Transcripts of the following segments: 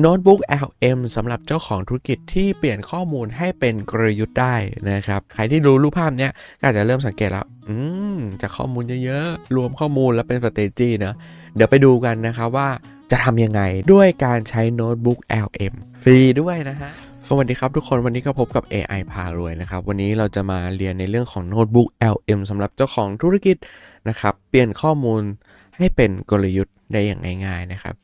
โน้ตบุ๊ก LM สำหรับเจ้าของธุรกิจที่เปลี่ยนข้อมูลให้เป็นกลยุทธ์ได้นะครับ ใครที่ดูรูปภาพเนี้ยก็อาจจะเริ่มสังเกตแล้ว อืมจากข้อมูลเยอะๆ รวมข้อมูลแล้วเป็นสเตจี้นะ เดี๋ยวไปดูกันนะครับว่าจะทำยังไงด้วยการใช้โน้ตบุ๊ก LM ฟรีด้วยนะฮะ สวัสดีครับทุกคนวันนี้ก็พบกับ AI พารวยนะครับ วันนี้เราจะมาเรียนในเรื่องของโน้ตบุ๊ก LM สำหรับเจ้าของธุรกิจนะครับ เปลี่ยนข้อมูลให้เป็นกลยุทธ์ได้อย่างง่าย ๆ นะครับ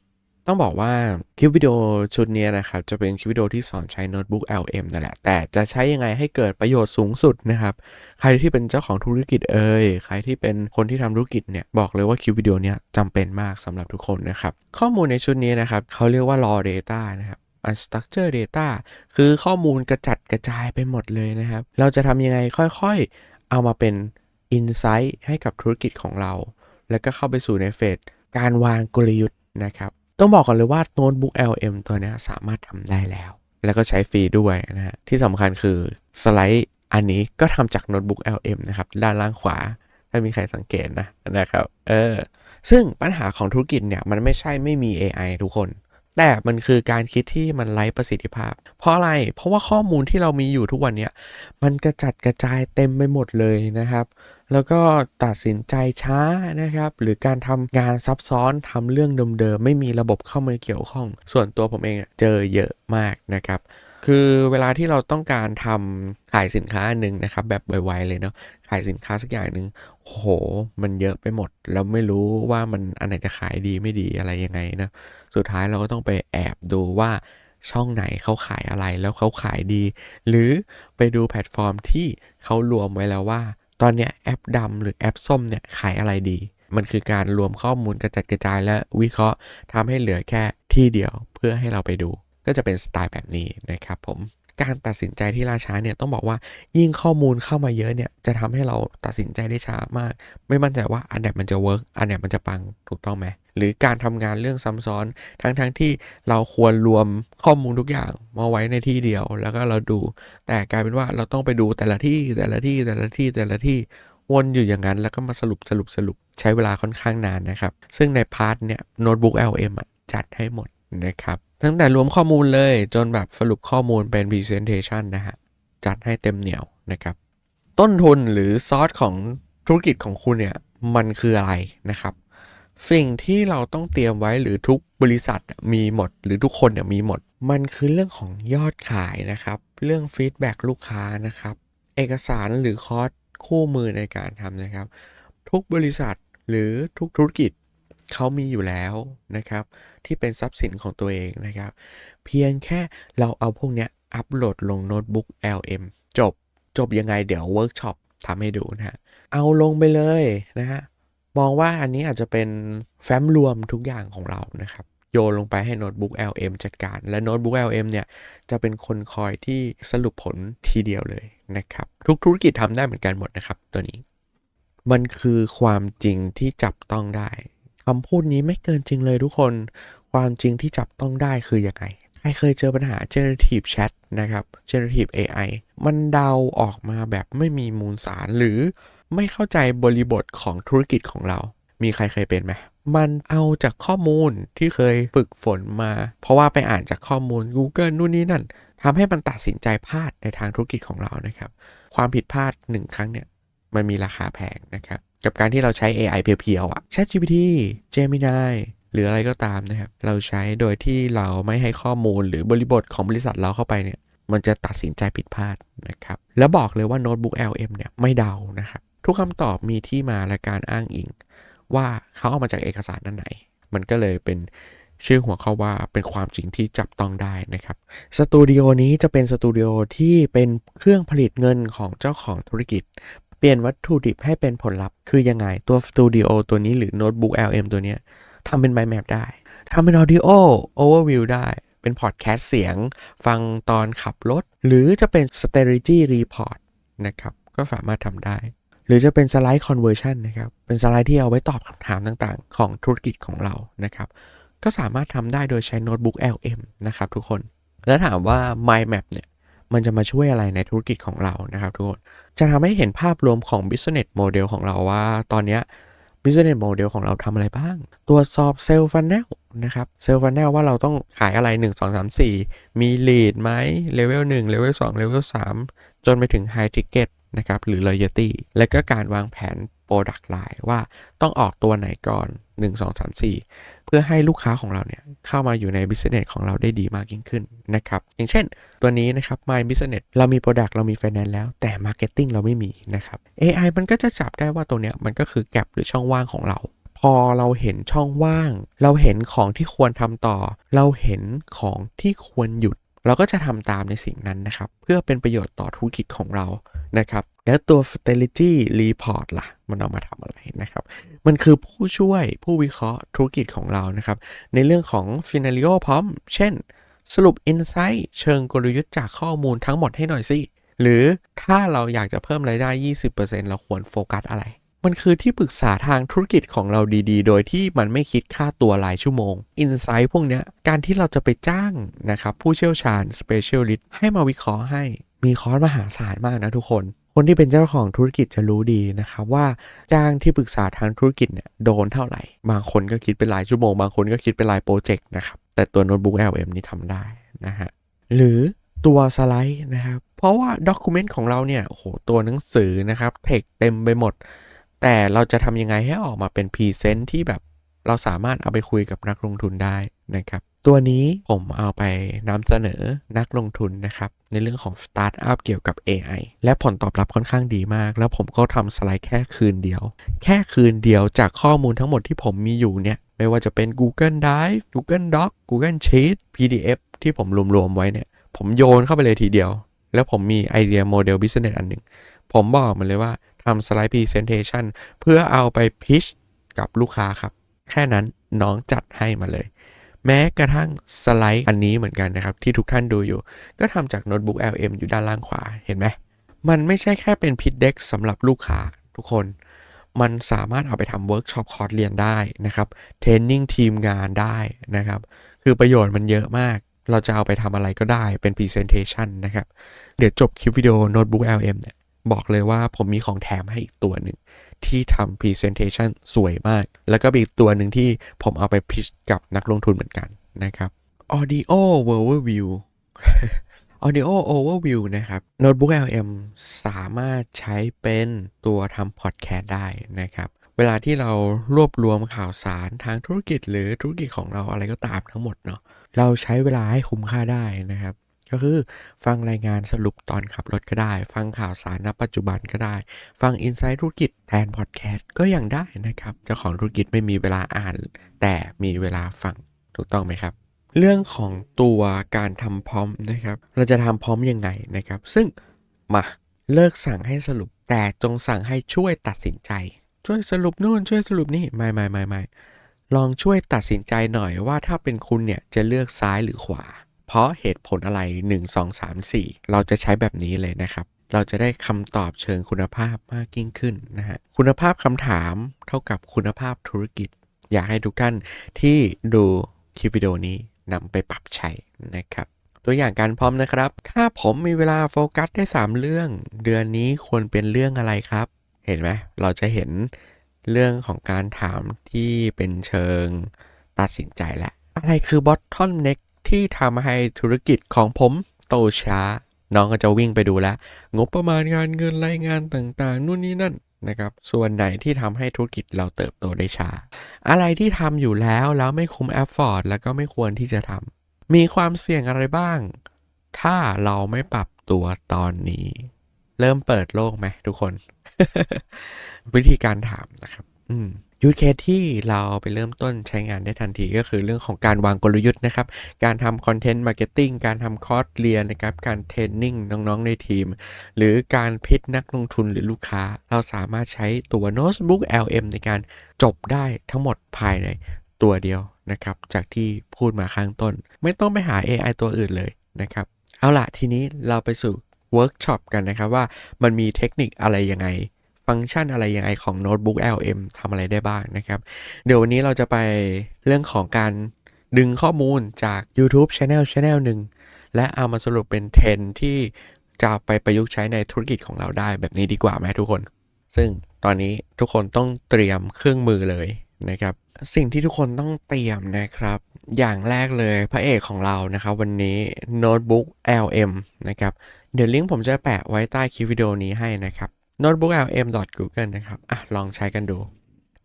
ต้องบอกว่าคลิปวิดีโอชุดนี้นะครับ จะเป็นคลิปวิดีโอที่สอนใช้โน้ตบุ๊ก LM นั่นแหละ แต่จะใช้ยังไงให้เกิดประโยชน์สูงสุดนะครับ ใครที่เป็นเจ้าของธุรกิจเอ่ยใครที่เป็นคนที่ทำธุรกิจเนี่ย บอกเลยว่าคลิปวิดีโอนี้จำเป็นมากสำหรับทุกคนนะครับ ข้อมูลในชุดนี้นะครับเขาเรียกว่า raw data นะครับ unstructured data คือข้อมูลกระจัดกระจายไปหมดเลยนะครับ เราจะทำยังไงค่อยๆ เอามาเป็น insight ให้กับธุรกิจของเรา แล้วก็เข้าไปสู่ในเฟสการวางกลยุทธ์นะครับ ต้องบอกก่อนเลยว่าโน้ตบุ๊ก LM ตัวนี้สามารถทำได้แล้ว แล้วก็ใช้ฟรีด้วยนะฮะที่สำคัญคือสไลด์อันนี้ก็ทำจากโน้ตบุ๊ก LM นะครับ ด้านล่างขวา ถ้ามีใครสังเกตนะนะครับเออซึ่งปัญหาของธุรกิจเนี่ย มันไม่ใช่ไม่มี AI ทุกคน แต่มันคือการคิดที่มันไร้ประสิทธิภาพ เพราะอะไร เพราะว่าข้อมูลที่เรามีอยู่ทุกวันเนี่ย มันกระจัดกระจายเต็มไปหมดเลยนะครับ แล้วก็ตัดสินใจช้านะครับ หรือการทำงานซับซ้อนทำเรื่องเดิมๆไม่มีระบบเข้ามาเกี่ยวข้อง ส่วนตัวผมเองเจอเยอะมากนะครับคือเวลาที่เราต้องการทำขายสินค้าหนึ่งนะครับ แบบไวๆเลยเนาะขายสินค้าสักอย่างหนึ่งโอ้โห มันเยอะไปหมด แล้วไม่รู้ว่ามันอันไหนจะขายดีไม่ดีอะไรยังไงนะสุดท้ายเราก็ต้องไปแอบดูว่าช่องไหนเขาขายอะไรแล้วเขาขายดี หรือไปดูแพลตฟอร์มที่เขารวมไว้แล้วว่า ตอนเนี้ยแอปดำหรือแอปส้มเนี่ยขายอะไรดี มันคือการรวมข้อมูลกระจัดกระจายและวิเคราะห์ทำให้เหลือแค่ที่เดียวเพื่อให้เราไปดู ก็จะเป็นสไตล์แบบนี้นะครับผมการตัดสินใจที่ล่าช้าเนี่ยต้องบอกว่ายิ่งข้อมูลเข้ามาเยอะเนี่ยจะทำให้เราตัดสินใจได้ช้ามาก ไม่มั่นใจว่าอันไหนมันจะเวิร์กอันไหนมันจะปังถูกต้องไหม หรือการทำงานเรื่องซ้ำซ้อน ทั้งๆทที่เราควรรวมข้อมูลทุกอย่างมาไว้ในที่เดียว แล้วก็เราดู แต่กลายเป็นว่าเราต้องไปดูแต่ละที่แต่ละที่แต่ละที่แต่ละที่วนอยู่อย่างนั้น แล้วก็มาสรุปสรุปสรุปใช้เวลาค่อนข้างนานนะครับ ซึ่งในพาร์ทเนี่ยโน้ตบุ๊ก LM อะจัดให้หมดนะครับตั้งแต่รวมข้อมูลเลยจนแบบสรุปข้อมูลเป็น Presentation นะฮะจัดให้เต็มเหนียวนะครับ ต้นทุนหรือซอสของธุรกิจของคุณเนี่ยมันคืออะไรนะครับ สิ่งที่เราต้องเตรียมไว้หรือทุกบริษัทมีหมด หรือทุกคนเนี่ยมีหมด มันคือเรื่องของยอดขายนะครับ เรื่องฟีดแบ็กลูกค้านะครับ เอกสารหรือคอร์สคู่มือในการทำนะครับ ทุกบริษัทหรือทุกธุรกิจเขามีอยู่แล้วนะครับ ที่เป็นทรัพย์สินของตัวเองนะครับ เพียงแค่เราเอาพวกเนี้ยอัปโหลดลงโน้ตบุ๊ก LM จบจบยังไงเดี๋ยวเวิร์กช็อปทำให้ดูนะฮะเอาลงไปเลยนะฮะ มองว่าอันนี้อาจจะเป็นแฟ้มรวมทุกอย่างของเรานะครับ โยนลงไปให้โน้ตบุ๊ก LM จัดการ และโน้ตบุ๊ก LM เนี่ย จะเป็นคนคอยที่สรุปผลทีเดียวเลยนะครับ ทุกธุรกิจทำได้เหมือนกันหมดนะครับ ตัวนี้ มันคือความจริงที่จับต้องได้คำพูดนี้ไม่เกินจริงเลยทุกคน ความจริงที่จับต้องได้คือยังไงใครเคยเจอปัญหา generative chat นะครับ generative AI มันเดาออกมาแบบไม่มีมูลสารหรือ ไม่เข้าใจบริบทของธุรกิจของเรา มีใครเคยเป็นไหมมันเอาจากข้อมูลที่เคยฝึกฝนมา เพราะว่าไปอ่านจากข้อมูล Google นู่นนี่นั่นทำให้มันตัดสินใจพลาดในทางธุรกิจของเรานะครับ ความผิดพลาดหนึ่งครั้งเนี่ยมันมีราคาแพงนะครับ กับการที่เราใช้ AI เพียวๆอะ ChatGPT Gemini หรืออะไรก็ตามนะครับ เราใช้โดยที่เราไม่ให้ข้อมูลหรือบริบทของบริษัทเราเข้าไปเนี่ย มันจะตัดสินใจผิดพลาดนะครับ แล้วบอกเลยว่าโน้ตบุ๊ก LM เนี่ยไม่เดานะครับ ทุกคำตอบมีที่มาและการอ้างอิง ว่าเขาเอามาจากเอกสารนั้นไหน มันก็เลยเป็นชื่อหัวข้อว่าเป็นความจริงที่จับต้องได้นะครับ สตูดิโอนี้จะเป็นสตูดิโอที่เป็นเครื่องผลิตเงินของเจ้าของธุรกิจ เปลี่ยนวัตถุดิบให้เป็นผลลัพธ์ คือยังไง ตัวสตูดิโอตัวนี้หรือโน้ตบุ๊ก LM ตัวนี้ทำเป็น mind map ได้ทำเป็น audio overview ได้เป็นพอดแคสต์เสียง ฟังตอนขับรถ หรือจะเป็น strategy report นะครับ ก็สามารถทำได้ หรือจะเป็นสไลด์ conversion นะครับ เป็นสไลด์ที่เอาไว้ตอบคำถามต่างๆ ของธุรกิจของเรานะครับ ก็สามารถทำได้โดยใช้โน้ตบุ๊ก LM นะครับทุกคน แล้วถามว่า mind map เนี่ย มันจะมาช่วยอะไรในธุรกิจของเรานะครับทุกคน จะทำให้เห็นภาพรวมของ business model ของเราว่า ตอนนี้ business model ของเราทำอะไรบ้าง ตรวจสอบ sales funnel นะครับเซลล์ฟันแนลว่าเราต้องขายอะไร 1 2 3 4 มีลีดไหมเลเวล1เลเวล2เลเวล3จนไปถึงไฮทิเก็ต นะครับหรือ loyalty และก็การวางแผน Product Line ว่าต้องออกตัวไหนก่อน 1 2 3 4 เพื่อให้ลูกค้าของเราเนี่ยเข้ามาอยู่ใน Business ของเราได้ดีมากยิ่งขึ้นนะครับอย่างเช่นตัวนี้นะครับ My Business เรามี Product เรามี Finance แล้วแต่ Marketing เราไม่มีนะครับ AI มันก็จะจับได้ว่าตัวเนี้ยมันก็คือแกลบหรือช่องว่างของเราพอเราเห็นช่องว่าง เราเห็นของที่ควรทำต่อ เราเห็นของที่ควรหยุด เราก็จะทำตามในสิ่งนั้นนะครับ เพื่อเป็นประโยชน์ต่อธุรกิจของเรา นะครับ แล้วตัว strategy report ล่ะ มันเอามาทำอะไรนะครับ มันคือผู้ช่วยผู้วิเคราะห์ธุรกิจของเรานะครับ ในเรื่องของ scenario พร้อม เช่น สรุป insight เชิงกลยุทธ์จากข้อมูลทั้งหมดให้หน่อยสิ หรือถ้าเราอยากจะเพิ่มรายได้ 20%เราควรโฟกัสอะไรมันคือที่ปรึกษาทางธุรกิจของเราดีๆ โดยที่มันไม่คิดค่าตัวรายชั่วโมง Insight พวกนี้การที่เราจะไปจ้างนะครับผู้เชี่ยวชาญ Specialist ให้มาวิเคราะห์ให้ มีคอร์สมหาศาลมากนะทุกคน คนที่เป็นเจ้าของธุรกิจจะรู้ดีนะครับว่าจ้างที่ปรึกษาทางธุรกิจเนี่ยโดนเท่าไหร่ บางคนก็คิดเป็นรายชั่วโมง บางคนก็คิดเป็นรายโปรเจกต์นะครับ แต่ตัวโน้ตบุ๊ก LM นี่ทำได้นะฮะ หรือตัวสไลด์นะครับ เพราะว่าด็อกิเมนต์ของเราเนี่ย โอ้โห ตัวหนังสือนะครับเทคเต็มไปหมด แต่เราจะทำยังไงให้ออกมาเป็นพรีเซนต์ที่แบบเราสามารถเอาไปคุยกับนักลงทุนได้นะครับ ตัวนี้ผมเอาไปนำเสนอนักลงทุนนะครับ ในเรื่องของสตาร์ทอัพเกี่ยวกับ AI และผลตอบรับค่อนข้างดีมาก แล้วผมก็ทำสไลด์แค่คืนเดียว แค่คืนเดียวจากข้อมูลทั้งหมดที่ผมมีอยู่เนี่ย ไม่ว่าจะเป็น Google Drive Google Doc Google Sheet PDF ที่ผมรวมๆไว้เนี่ย ผมโยนเข้าไปเลยทีเดียว แล้วผมมีไอเดียโมเดล Business อันหนึ่งผมบอกมันเลยว่าทำสไลด์ Presentation เพื่อเอาไปพิชกับลูกค้าครับ แค่นั้นน้องจัดให้มาเลย แม้กระทั่งสไลด์อันนี้เหมือนกันนะครับ ที่ทุกท่านดูอยู่ ก็ทำจากโน้ตบุ๊ก LM อยู่ด้านล่างขวาเห็นไหมมันไม่ใช่แค่เป็นพิ t เด็กสำหรับลูกค้าทุกคน มันสามารถเอาไปทำเวิร์กช็อปคอร์สเรียนได้นะครับเทรนนิ่งทีมงานได้นะครับ คือประโยชน์มันเยอะมาก เราจะเอาไปทำอะไรก็ได้เป็น Presentation นะครับ เดี๋ยวจบคลิปวิดีโอโน้ตบุ๊ก LM เนี่ยบอกเลยว่าผมมีของแถมให้อีกตัวหนึ่ง ที่ทำ Presentation สวยมาก แล้วก็มีอีกตัวหนึ่งที่ผมเอาไปพิชกับนักลงทุนเหมือนกันนะครับ Audio Overview Audio Overview นะครับโน้ตบุ๊ก LM สามารถใช้เป็นตัวทำพอดแคสต์ได้นะครับ เวลาที่เรารวบรวมข่าวสารทางธุรกิจหรือธุรกิจของเราอะไรก็ตามทั้งหมดเนาะเราใช้เวลาให้คุ้มค่าได้นะครับ ก็คือฟังรายงานสรุปตอนขับรถก็ได้ ฟังข่าวสารณปัจจุบันก็ได้ ฟังอินไซต์ธุรกิจแทนพอดแคสต์ก็ยังได้นะครับ เจ้าของธุรกิจไม่มีเวลาอ่าน แต่มีเวลาฟังถูกต้องไหมครับ เรื่องของตัวการทำพร้อมนะครับ เราจะทำพร้อมยังไงนะครับ ซึ่งมาเลิกสั่งให้สรุป แต่จงสั่งให้ช่วยตัดสินใจ ช่วยสรุปนู่นช่วยสรุปนี่ไม่ไม่ไม่ไม่ลองช่วยตัดสินใจหน่อยว่าถ้าเป็นคุณเนี่ยจะเลือกซ้ายหรือขวา เพราะเหตุผลอะไร 1 2 3 4 เราจะใช้แบบนี้เลยนะครับ เราจะได้คำตอบเชิงคุณภาพมากยิ่งขึ้นนะฮะคุณภาพคำถามเท่ากับคุณภาพธุรกิจ อยากให้ทุกท่านที่ดูคลิปวิดีโอนี้นำไปปรับใช้นะครับตัวอย่างการพร้อมนะครับ ถ้าผมมีเวลาโฟกัสได้ 3 เรื่อง เดือนนี้ควรเป็นเรื่องอะไรครับ เห็นไหมเราจะเห็นเรื่องของการถามที่เป็นเชิงตัดสินใจและ อะไรคือบอ ที่ทำให้ธุรกิจของผมโตช้า น้องก็จะวิ่งไปดูแลงบประมาณงานเงินรายงานต่างๆ นู่นนี่นั่นนะครับส่วนไหนที่ทำให้ธุรกิจเราเติบโตได้ช้า อะไรที่ทำอยู่แล้วแล้วไม่คุ้มแอฟฟอร์ดแล้วก็ไม่ควรที่จะทำมีความเสี่ยงอะไรบ้าง ถ้าเราไม่ปรับตัวตอนนี้ เริ่มเปิดโลกไหมทุกคน วิธีการถามนะครับ อืม ยูเคที่เราไปเริ่มต้นใช้งานได้ทันทีก็คือเรื่องของการวางกลยุทธ์นะครับ การทำคอนเทนต์มาร์เก็ตติ้ง การทำคอร์สเรียนนะครับ การเทรนนิ่งน้องๆในทีม หรือการพิชนักลงทุนหรือลูกค้า เราสามารถใช้ตัว Notebook LM ในการจบได้ทั้งหมดภายในตัวเดียวนะครับ จากที่พูดมาข้างต้น ไม่ต้องไปหา AI ตัวอื่นเลยนะครับ เอาล่ะทีนี้เราไปสู่เวิร์กช็อปกันนะครับว่ามันมีเทคนิคอะไรยังไง ฟังก์ชันอะไรยังไงของโน้ตบุ๊ก LM ทำอะไรได้บ้างนะครับ เดี๋ยววันนี้เราจะไปเรื่องของการดึงข้อมูลจาก YouTube Channel Channel หนึ่งและเอามาสรุปเป็นเทรนที่จะไปประยุกต์ใช้ในธุรกิจของเราได้แบบนี้ดีกว่าไหมทุกคน ซึ่งตอนนี้ทุกคนต้องเตรียมเครื่องมือเลยนะครับ สิ่งที่ทุกคนต้องเตรียมนะครับ อย่างแรกเลยพระเอกของเรานะครับ วันนี้โน้ตบุ๊ก LM นะครับ เดี๋ยวลิงก์ผมจะแปะไว้ใต้คลิปวิดีโอนี้ให้นะครับ notebook lm google นะครับอะลองใช้กันดู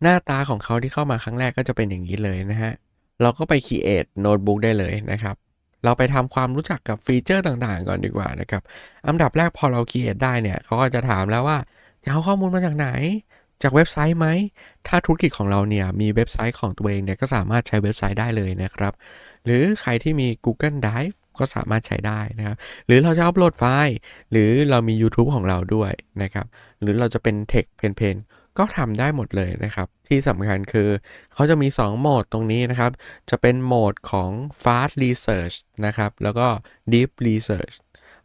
หน้าตาของเขาที่เข้ามาครั้งแรกก็จะเป็นอย่างนี้เลยนะฮะ เราก็ไป create notebook ได้เลยนะครับ เราไปทำความรู้จักกับฟีเจอร์ต่างๆ ก่อนดีกว่านะครับ อันดับแรกพอเรา create ได้เนี่ยเขาก็จะถามแล้วว่าจะเอาข้อมูลมาจากไหน จากเว็บไซต์ไหม ถ้าธุรกิจของเราเนี่ยมีเว็บไซต์ของตัวเองเนี่ยก็สามารถใช้เว็บไซต์ได้เลยนะครับ หรือใครที่มี Google Drive ก็สามารถใช้ได้นะครับหรือเราจะอัปโหลดไฟล์ หรือเรามี YouTube ของเราด้วยนะครับหรือเราจะเป็น Text เพนเพนก็ทำได้หมดเลยนะครับ ที่สำคัญคือเขาจะมี 2 โหมดตรงนี้นะครับ จะเป็นโหมดของ Fast Research นะครับ แล้วก็ Deep Research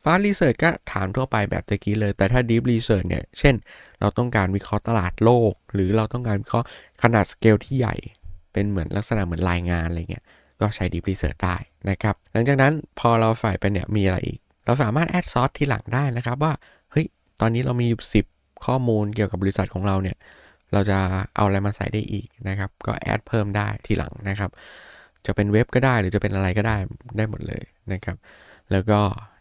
Fast Research ก็ถามทั่วไปแบบตะกี้เลย แต่ถ้า Deep Research เนี่ย เช่น เราต้องการวิเคราะห์ตลาดโลก หรือเราต้องการวิเคราะห์ขนาดสเกลที่ใหญ่ เป็นเหมือนลักษณะเหมือนรายงานอะไรเงี้ย ก็ใช้ Deep Research ได้นะครับ หลังจากนั้นพอเราใส่ไปเนี่ยมีอะไรอีก เราสามารถแอดซอสที่หลังได้นะครับว่า เฮ้ย ตอนนี้เรามี 10 ข้อมูลเกี่ยวกับบริษัทของเราเนี่ย เราจะเอาอะไรมาใส่ได้อีกนะครับ ก็แอดเพิ่มได้ทีหลังนะครับ จะเป็นเว็บก็ได้หรือจะเป็นอะไรก็ได้ได้หมดเลยนะครับ แล้วก็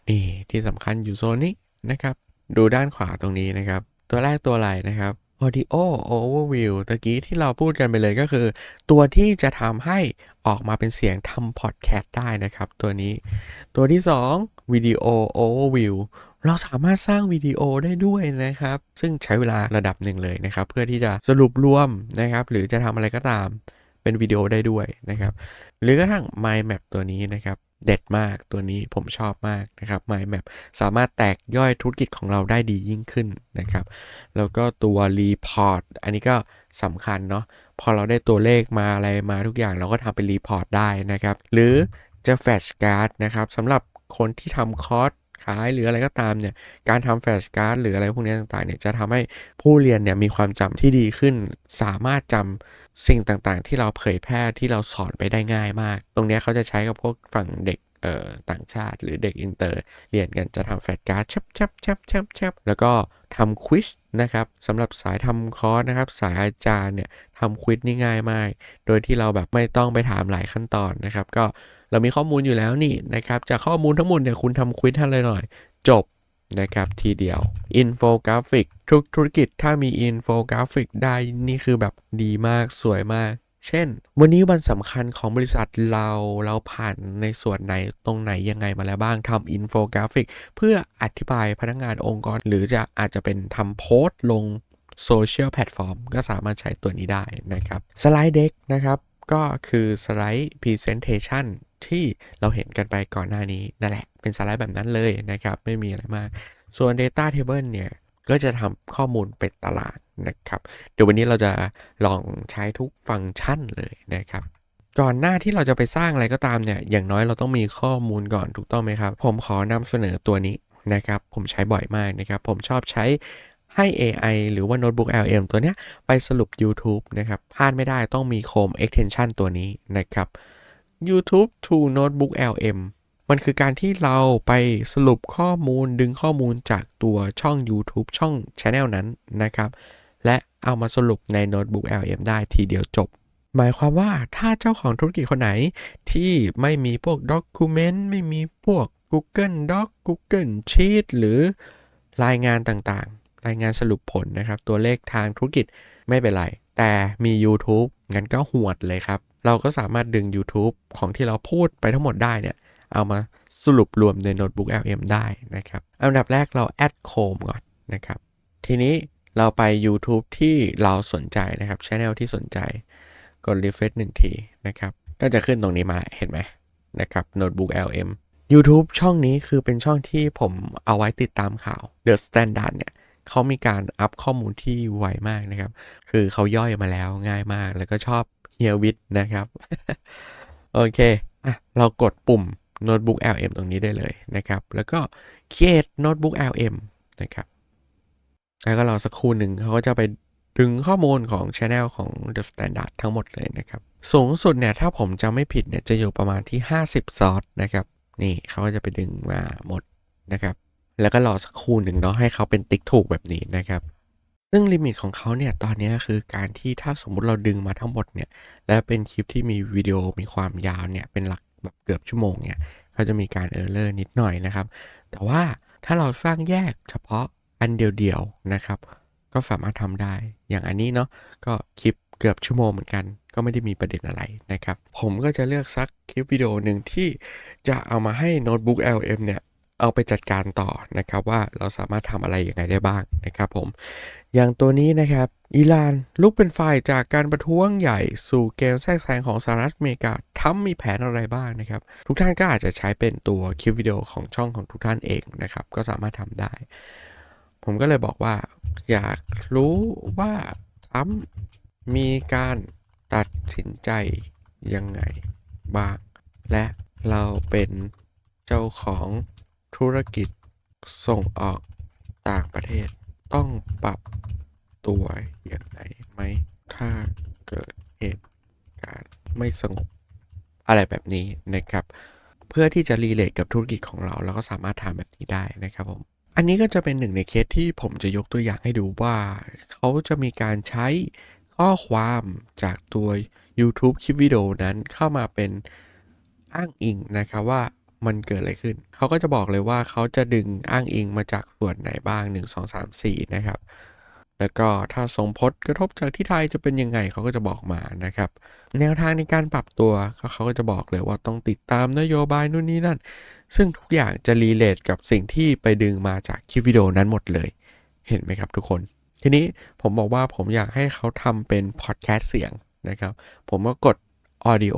นี่ที่สำคัญอยู่โซนนี้นะครับ ดูด้านขวาตรงนี้นะครับ ตัวแรกตัวอะไรนะครับ Audio Overview ตะกี้ที่เราพูดกันไปเลยก็คือ ตัวที่จะทำให้ออกมาเป็นเสียงทำพอดแคสต์ได้นะครับ ตัวนี้ ตัวที่ 2 Video Overview เราสามารถสร้างวิดีโอได้ด้วยนะครับ ซึ่งใช้เวลาระดับหนึ่งเลยนะครับ เพื่อที่จะสรุปรวมนะครับ หรือจะทำอะไรก็ตามเป็นวิดีโอได้ด้วยนะครับ หรือกระทั่ง Mind Map ตัวนี้นะครับ เด็ดมากตัวนี้ผมชอบมากนะครับ Mind Map สามารถแตกย่อยธุรกิจของเราได้ดียิ่งขึ้นนะครับ แล้วก็ตัว Report อันนี้ก็สำคัญเนาะพอเราได้ตัวเลขมาอะไรมาทุกอย่างเราก็ทำเป็น Report ได้นะครับ หรือจะ Flash Card นะครับสำหรับคนที่ทำคอร์ส ขายหรืออะไรก็ตามเนี่ยการทำแฟลชการ์ดหรืออะไรพวกนี้ต่างๆเนี่ยจะทำให้ผู้เรียนเนี่ยมีความจำที่ดีขึ้น สามารถจำสิ่งต่างๆ ที่เราเผยแพร่ที่เราสอนไปได้ง่ายมาก ตรงนี้เขาจะใช้กับพวกฝั่งเด็ก ต่างชาติหรือเด็กอินเตอร์ เรียนกันจะทำแฟลชการ์ดชับชับชับชับชับแล้วก็ทำควิชนะครับสำหรับสายทำคอร์สนะครับ สายอาจารย์เนี่ยทำควิชนี่ง่ายมาก โดยที่เราแบบไม่ต้องไปถามหลายขั้นตอนนะครับ ก็เรามีข้อมูลอยู่แล้วนี่นะครับ จากข้อมูลทั้งหมดเนี่ยคุณทำควิดให้เลยหน่อย จบนะครับทีเดียว อินโฟกราฟิก ทุกธุรกิจถ้ามีอินโฟกราฟิกได้นี่คือแบบดีมากสวยมาก เช่น วันนี้วันสำคัญของบริษัทเราเราผ่านในส่วนไหนตรงไหนยังไงมาแล้วบ้างทำอินโฟกราฟิก เพื่ออธิบายพนักงานองค์กร หรือจะอาจจะเป็นทำโพสต์ลงโซเชียลแพลตฟอร์มก็สามารถใช้ตัวนี้ได้นะครับสไลด์เด็กนะครับ ก็คือสไลด์พรีเซนเทชันที่เราเห็นกันไปก่อนหน้านี้นั่นแหละ เป็นสไลด์แบบนั้นเลยนะครับ ไม่มีอะไรมาก ส่วน Data Table เนี่ย ก็จะทำข้อมูลเป็นตารางนะครับ เดี๋ยววันนี้เราจะลองใช้ทุกฟังก์ชันเลยนะครับก่อนหน้าที่เราจะไปสร้างอะไรก็ตามเนี่ย อย่างน้อยเราต้องมีข้อมูลก่อนถูกต้องไหมครับ ผมขอนำเสนอตัวนี้นะครับ ผมใช้บ่อยมากนะครับ ผมชอบใช้ให้ AI หรือว่า Notebook LM ตัวเนี้ยไปสรุป YouTube นะครับ พลาดไม่ได้ต้องมี Chrome Extension ตัวนี้นะครับ YouTube to Notebook LM มันคือการที่เราไปสรุปข้อมูลดึงข้อมูลจากตัวช่อง YouTube ช่อง Channel นั้นนะครับ และเอามาสรุปใน Notebook LM ได้ทีเดียวจบ หมายความว่าถ้าเจ้าของธุรกิจคนไหนที่ไม่มีพวก Document ไม่มีพวก Google Doc Google Sheet หรือรายงานต่างๆ รายงานสรุปผลนะครับ ตัวเลขทางธุรกิจไม่เป็นไร แต่มี YouTube งั้นก็หวดเลยครับ เราก็สามารถดึง YouTube ของที่เราพูดไปทั้งหมดได้เนี่ย เอามาสรุปรวมใน Notebook LM ได้นะครับอันดับแรกเราแอดโคมก่อนนะครับ ทีนี้เราไป YouTube ที่เราสนใจนะครับช anel ที่สนใจ กด refresh หนึ่งทีนะครับ ก็จะขึ้นตรงนี้มาเห็นไหมนะครับ Notebook LM YouTube ช่องนี้คือเป็นช่องที่ผมเอาไว้ติดตามข่าว The Standard เนี่ยเขามีการอัพข้อมูลที่ไวมากนะครับ คือเขาย่อยมาแล้วง่ายมาก แล้วก็ชอบเฮียวิทนะครับ โอเค อะ เรากดปุ่ม Notebook LM ตรงนี้ได้เลยนะครับ แล้วก็ create Notebook LM นะครับ แล้วก็รอสักครู่หนึ่งเขาก็จะไปดึงข้อมูลของ Channel ของ The Standard ทั้งหมดเลยนะครับ สูงสุดเนี่ยถ้าผมจำไม่ผิดเนี่ยจะอยู่ประมาณที่ 50 ซอสนะครับ นี่เขาก็จะไปดึงมาหมดนะครับ แล้วก็รอสักครู่หนึ่งเนาะให้เขาเป็นติ๊กถูกแบบนี้นะครับซึ่งลิมิตของเขาเนี่ยตอนนี้คือการที่ถ้าสมมุติเราดึงมาทั้งหมดเนี่ยและเป็นคลิปที่มีวิดีโอมีความยาวเนี่ยเป็นหลัก แบบเกือบชั่วโมงเนี่ยเขาจะมีการเออร์เลอร์นิดหน่อยนะครับ แต่ว่าถ้าเราสร้างแยกเฉพาะอันเดียวๆนะครับ ก็สามารถทำได้ อย่างอันนี้เนาะก็คลิปเกือบชั่วโมงเหมือนกัน ก็ไม่ได้มีประเด็นอะไรนะครับ ผมก็จะเลือกซักคลิปวิดีโอหนึ่งที่จะเอามาให้โน้ตบุ๊ก LM เนี่ย เอาไปจัดการต่อนะครับว่าเราสามารถทำอะไรยังไงได้บ้างนะครับผม อย่างตัวนี้นะครับอิหร่านลุกเป็นฝ่ายจากการประท้วงใหญ่สู่เกมแทรกแซงของสหรัฐอเมริกาทำมีแผนอะไรบ้างนะครับ ทุกท่านก็อาจจะใช้เป็นตัวคลิปวิดีโอของช่องของทุกท่านเองนะครับ ก็สามารถทำได้ ผมก็เลยบอกว่า อยากรู้ว่าทรัมมีการตัดสินใจยังไงบ้าง และเราเป็นเจ้าของ ธุรกิจส่งออกต่างประเทศต้องปรับตัวอย่างไรไหม ถ้าเกิดเหตุการณ์ไม่สงบอะไรแบบนี้นะครับ เพื่อที่จะรีเลทกับธุรกิจของเราเราก็สามารถทำแบบนี้ได้นะครับผม อันนี้ก็จะเป็นหนึ่งในเคสที่ผมจะยกตัวอย่างให้ดูว่า เขาจะมีการใช้ข้อความจากตัว YouTube คลิปวิดีโอนั้นเข้ามาเป็นอ้างอิงนะครับว่า มันเกิดอะไรขึ้น เขาก็จะบอกเลยว่าเขาจะดึงอ้างอิงมาจากส่วนไหนบ้าง 1 2 3 4 นะครับ แล้วก็ถ้าส่งผลกระทบจากที่ไทยจะเป็นยังไงเขาก็จะบอกมานะครับ แนวทางในการปรับตัวเขาก็จะบอกเลยว่าต้องติดตามนโยบายนู่นนี่นั่น ซึ่งทุกอย่างจะรีเลทกับสิ่งที่ไปดึงมาจากคลิปวิดีโอนั้นหมดเลย เห็นไหมครับทุกคน ทีนี้ผมบอกว่าผมอยากให้เขาทำเป็นพอดแคสต์เสียงนะครับ ผมก็กด audio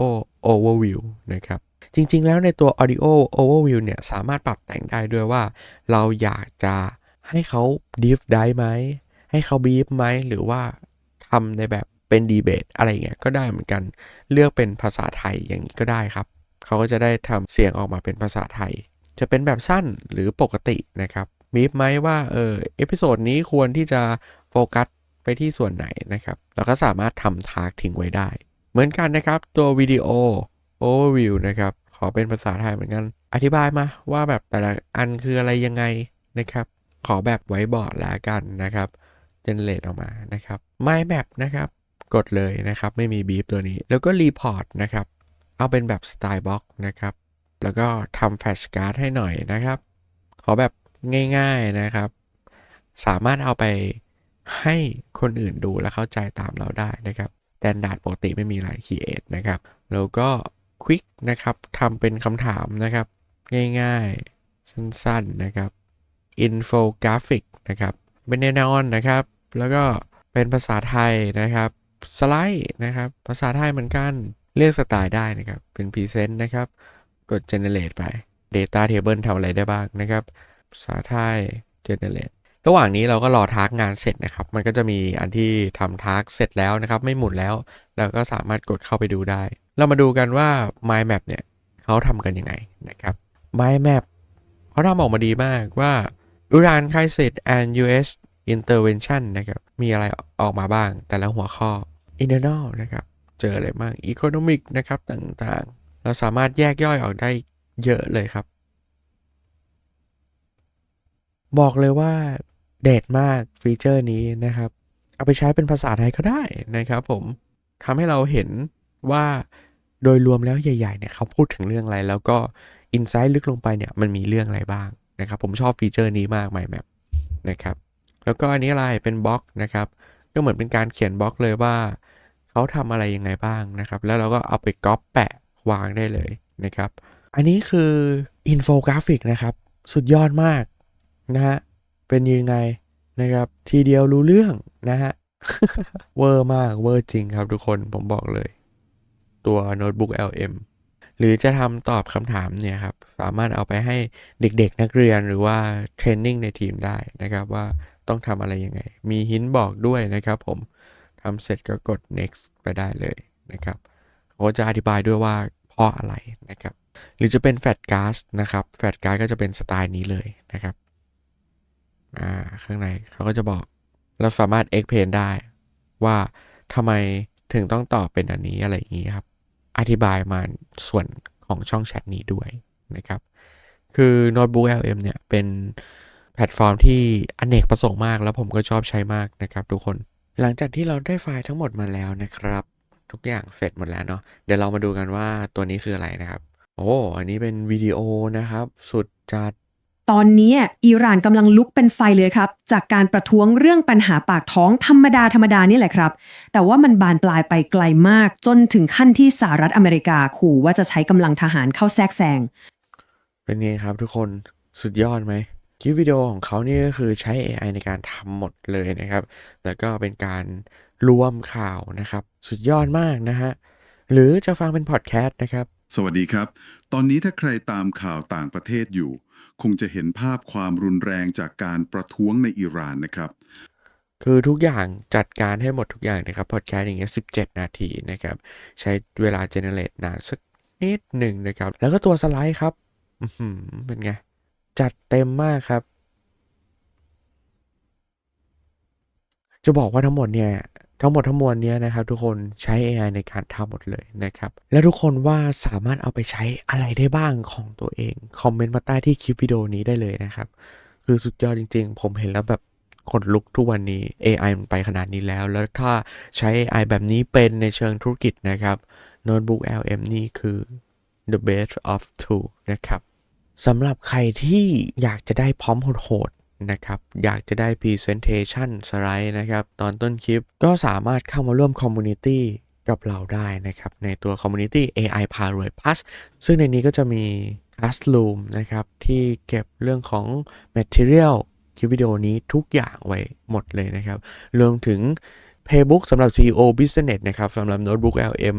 overview นะครับ จริง ๆ แล้วในตัว audio overview เนี่ยสามารถปรับแต่งได้ด้วยว่า เราอยากจะให้เขา deep dive ไหม ให้เขา beef ไหม หรือว่าทำในแบบเป็นดีเบตอะไรเงี้ยก็ได้เหมือนกัน เลือกเป็นภาษาไทยอย่างนี้ก็ได้ครับ เขาก็จะได้ทำเสียงออกมาเป็นภาษาไทย จะเป็นแบบสั้นหรือปกตินะครับบีฟไหมว่าเออเอพิโซดนี้ควรที่จะโฟกัสไปที่ส่วนไหนนะครับเราก็สามารถทำทาร์กทิ้งไว้ได้ เหมือนกันนะครับตัววิดีโอ overview นะครับ อเป็นภาษาไทยเหมือนกัน อธิบายมาว่าแบบแต่ละอันคืออะไรยังไงนะครับ ขอแบบไว้บอร์ดละกันนะครับเจเนเรตออกมานะครับ My Map นะครับ กดเลยนะครับ ไม่มีบีฟตัวนี้ แล้วก็รีพอร์ตนะครับ เอาเป็นแบบสไตล์บล็อกนะครับ แล้วก็ทำแฟชการ์ดให้หน่อยนะครับ ขอแบบง่าย ๆนะครับ สามารถเอาไปให้คนอื่นดูและเข้าใจตามเราได้นะครับแตนดาร์ดปกติไม่มีหลายคีเอทนะครับ แล้วก็ ควิกนะครับทำเป็นคำถามนะครับ ง่ายๆ สั้นๆนะครับอินโฟกราฟิกนะครับเป็นแน่นอนนะครับ แล้วก็เป็นภาษาไทยนะครับสไลด์นะครับ ภาษาไทยเหมือนกันเรียกสไตล์ได้นะครับ เป็นพรีเซนต์นะครับ กด generate ไป data table ทำอะไรได้บ้างนะครับ ภาษาไทย generate ระหว่างนี้เราก็รอทาร์กงานเสร็จนะครับ มันก็จะมีอันที่ทำทาร์กเสร็จแล้วนะครับ ไม่หมุนแล้ว เราก็สามารถกดเข้าไปดูได้ เรามาดูกันว่า mind map เนี่ยเขาทำกันยังไงนะครับ mind map เขาทำออกมาดีมากว่า Iran crisis and US intervention นะครับ มีอะไรออกมาบ้างแต่ละหัวข้อ internal นะครับ เจออะไรบ้าง economic นะครับ ต่างๆ เราสามารถแยกย่อยออกได้เยอะเลยครับ บอกเลยว่าเด็ดมากฟีเจอร์นี้นะครับ เอาไปใช้เป็นภาษาไทยก็ได้นะครับผมทำให้เราเห็น ว่าโดยรวมแล้วใหญ่ๆเนี่ยเขาพูดถึงเรื่องอะไร แล้วก็อินไซต์ลึกลงไปเนี่ยมันมีเรื่องอะไรบ้างนะครับ ผมชอบฟีเจอร์นี้มาก My Map นะครับแล้วก็อันนี้อะไรเป็นบล็อกนะครับ ก็เหมือนเป็นการเขียนบล็อกเลยว่าเขาทำอะไรยังไงบ้างนะครับ แล้วเราก็เอาไปก๊อปแปะวางได้เลยนะครับ อันนี้คืออินโฟกราฟิกนะครับ สุดยอดมากนะฮะเป็นยังไงนะครับ ทีเดียวรู้เรื่องนะฮะเวอร์มากเวอร์จริงครับทุกคนผมบอกเลย ตัวโน้ตบุ๊ก LM หรือจะทำตอบคำถามเนี่ยครับ สามารถเอาไปให้เด็กๆ นักเรียนหรือว่าเทรนนิ่งในทีมได้นะครับว่าต้องทำอะไรยังไง มีหินบอกด้วยนะครับผมทำเสร็จก็กด next ไปได้เลยนะครับเขาจะอธิบายด้วยว่าเพราะอะไรนะครับ หรือจะเป็นแฟลชการ์ดนะครับแฟลชการ์ดก็จะเป็นสไตล์นี้เลยนะครับอ่าข้างในเขาก็จะบอกเราสามารถ explain ได้ว่าทำไมถึงต้องตอบเป็นอันนี้อะไรอย่างนี้ครับ อธิบายมาส่วนของช่องแชทนี้ด้วยนะครับ คือโน้ตบุ๊ก LM เนี่ย เป็นแพลตฟอร์มที่อเนกประสงค์มาก แล้วผมก็ชอบใช้มากนะครับทุกคน หลังจากที่เราได้ไฟล์ทั้งหมดมาแล้วนะครับ ทุกอย่างเสร็จหมดแล้วเนาะ เดี๋ยวเรามาดูกันว่าตัวนี้คืออะไรนะครับ โอ้ อันนี้เป็นวิดีโอนะครับ สุดจัด ตอนนี้อิหร่านกำลังลุกเป็นไฟเลยครับ จากการประท้วงเรื่องปัญหาปากท้องธรรมดาธรรมดานี่แหละครับ แต่ว่ามันบานปลายไปไกลมากจนถึงขั้นที่สหรัฐอเมริกาขู่ว่าจะใช้กำลังทหารเข้าแทรกแซง เป็นไงครับทุกคนสุดยอดไหมคลิปวิดีโอของเขานี่ก็คือใช้ AI ในการทำหมดเลยนะครับ แล้วก็เป็นการรวมข่าวนะครับ สุดยอดมากนะฮะหรือจะฟังเป็นพอดแคสต์นะครับ สวัสดีครับ ตอนนี้ถ้าใครตามข่าวต่างประเทศอยู่ คงจะเห็นภาพความรุนแรงจากการประท้วงในอิหร่านนะครับ คือทุกอย่างจัดการให้หมดทุกอย่างนะครับ พอดแคสต์อย่างเงี้ย17 นาทีนะครับ ใช้เวลาเจเนเรตนานสักนิดหนึ่งนะครับ แล้วก็ตัวสไลด์ครับอื้อหือเป็นไง จัดเต็มมากครับ จะบอกว่าทั้งหมดเนี่ย ทั้งหมดทั้งมวลนี้นะครับทุกคนใช้ AI ในการทำหมดเลยนะครับ และทุกคนว่าสามารถเอาไปใช้อะไรได้บ้างของตัวเอง คอมเมนต์มาใต้ที่คลิปวิดีโอนี้ได้เลยนะครับ คือสุดยอดจริง ๆ ผมเห็นแล้วแบบขนลุกทุกวันนี้ AI มันไปขนาดนี้แล้ว แล้วถ้าใช้ AI แบบนี้เป็นในเชิงธุรกิจนะครับ Notebook LM นี่คือ the best of two นะครับสำหรับใครที่อยากจะได้พร้อมโหด นะครับ อยากจะได้ Presentation สไลด์นะครับ ตอนต้นคลิปก็สามารถเข้ามาร่วม Community กับเราได้นะครับ ในตัว Community AI พารวย Plus ซึ่งในนี้ก็จะมี Classroom นะครับ ที่เก็บเรื่องของ Material คลิปวิดีโอนี้ทุกอย่างไว้หมดเลยนะครับ รวมถึง Playbook สำหรับ CEO Business นะครับสำหรับ Notebook LM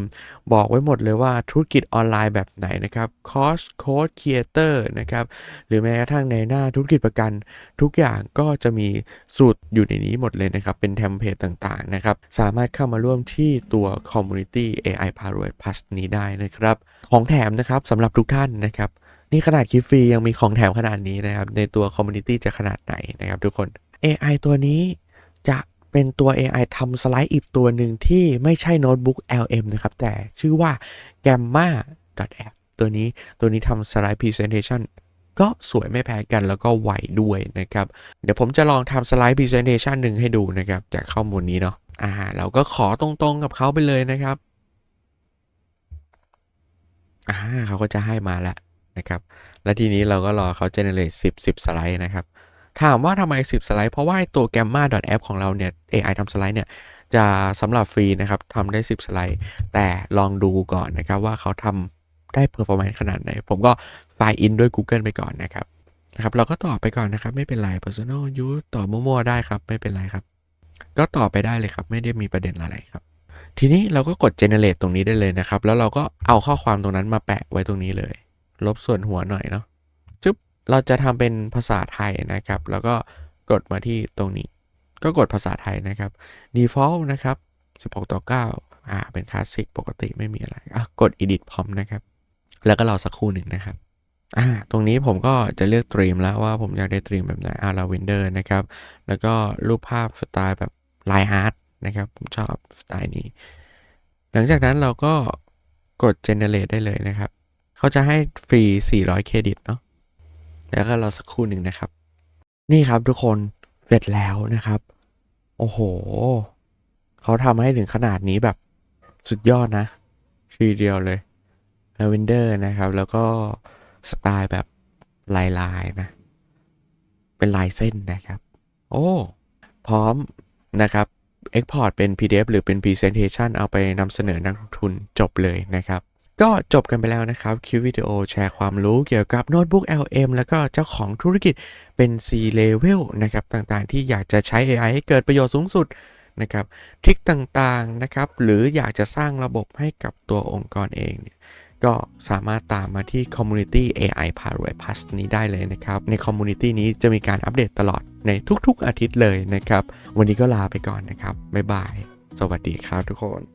บอกไว้หมดเลยว่าธุรกิจออนไลน์แบบไหนนะครับ Cost Code Creator นะครับหรือแม้กระทั่งในหน้าธุรกิจประกัน ทุกอย่างก็จะมีสูตรอยู่ในนี้หมดเลยนะครับ เป็นเทมเพลตต่างๆนะครับสามารถเข้ามาร่วมที่ตัว Community AI p a r o i Plus นี้ได้นะครับ ของแถมนะครับสำหรับทุกท่านนะครับนี่ขนาดคลิปฟรียังมีของแถมขนาดนี้นะครับในตัว Community จะขนาดไหนนะครับทุกคน AI ตัวนี้ เป็นตัว AI ทำสไลด์อีกตัวหนึ่งที่ไม่ใช่โน้ตบุ๊ก LM นะครับ แต่ชื่อว่า Gamma app ตัวนี้ตัวนี้ทำสไลด์ Presentation ก็สวยไม่แพ้กันแล้วก็ไหวด้วยนะครับ เดี๋ยวผมจะลองทำสไลด์ Presentation หนึ่งให้ดูนะครับ จากข้อมูลนี้เนาะอ่าเราก็ขอตรงๆกับเขาไปเลยนะครับอ่าเขาก็จะให้มาแล้วนะครับ และทีนี้เราก็รอเขา generate 10 10 สไลด์นะครับ ถามว่าทำไม 10 สไลด์ เพราะว่าตัว gamma app ของเราเนี่ย AI ทำสไลด์เนี่ย จะสำหรับฟรีนะครับทำได้ 10 สไลด์ แต่ลองดูก่อนนะครับ ว่าเขาทำได้ performance ขนาดไหน ผมก็ไฟล์อินด้วย Google ไปก่อนนะครับนะครับ เราก็ตอบไปก่อนนะครับ ไม่เป็นไร personal use ตอบมั่วๆได้ครับ ไม่เป็นไรครับ ก็ตอบไปได้เลยครับ ไม่ได้มีประเด็นอะไรครับ ทีนี้เราก็กด generate ตรงนี้ได้เลยนะครับ แล้วเราก็เอาข้อความตรงนั้นมาแปะไว้ตรงนี้เลย ลบส่วนหัวหน่อยเนาะ เราจะทำเป็นภาษาไทยนะครับ แล้วก็กดมาที่ตรงนี้ ก็กดภาษาไทยนะครับ default นะครับ 16ต่อ9อ่า เป็นคลาสสิกปกติไม่มีอะไร อะ กด edit พร้อมนะครับ แล้วก็รอสักครู่หนึ่งนะครับ อ่า ตรงนี้ผมก็จะเลือกตรีมแล้วว่าผมอยากได้ตรีมแบบไหน อ่าลาเวนเดอร์นะครับ แล้วก็รูปภาพสไตล์แบบลายอาร์ตนะครับ ผมชอบสไตล์นี้ หลังจากนั้นเราก็กด generate ได้เลยนะครับ เขาจะให้ฟรี 400 เครดิตเนาะ แล้วก็รอสักครู่หนึ่งนะครับ นี่ครับทุกคนเสร็จแล้วนะครับ โอ้โห เขาทำให้ถึงขนาดนี้แบบสุดยอดนะทีเดียวเลย Lavender นะครับ แล้วก็สไตล์แบบลายลายๆนะ เป็นลายเส้นนะครับ โอ้ พร้อมนะครับ Export เป็น PDF หรือเป็น Presentation เอาไปนำเสนอนักลงทุนจบเลยนะครับ ก็จบกันไปแล้วนะครับคลิปวิดีโอแชร์ความรู้เกี่ยวกับโน้ตบุ๊ก LM แล้วก็เจ้าของธุรกิจเป็น C level นะครับต่างๆ ที่อยากจะใช้ AI ให้เกิดประโยชน์สูงสุดนะครับทริคต่างๆนะครับหรืออยากจะสร้างระบบให้กับตัวองค์กรเองเนี่ยก็สามารถตามมาที่ Community AI p a r w a Plus นี้ได้เลยนะครับ ใน Community นี้จะมีการอัปเดตตลอดในทุกๆอาทิตย์เลยนะครับ วันนี้ก็ลาไปก่อนนะครับ บ๊ายบาย สวัสดีครับทุกคน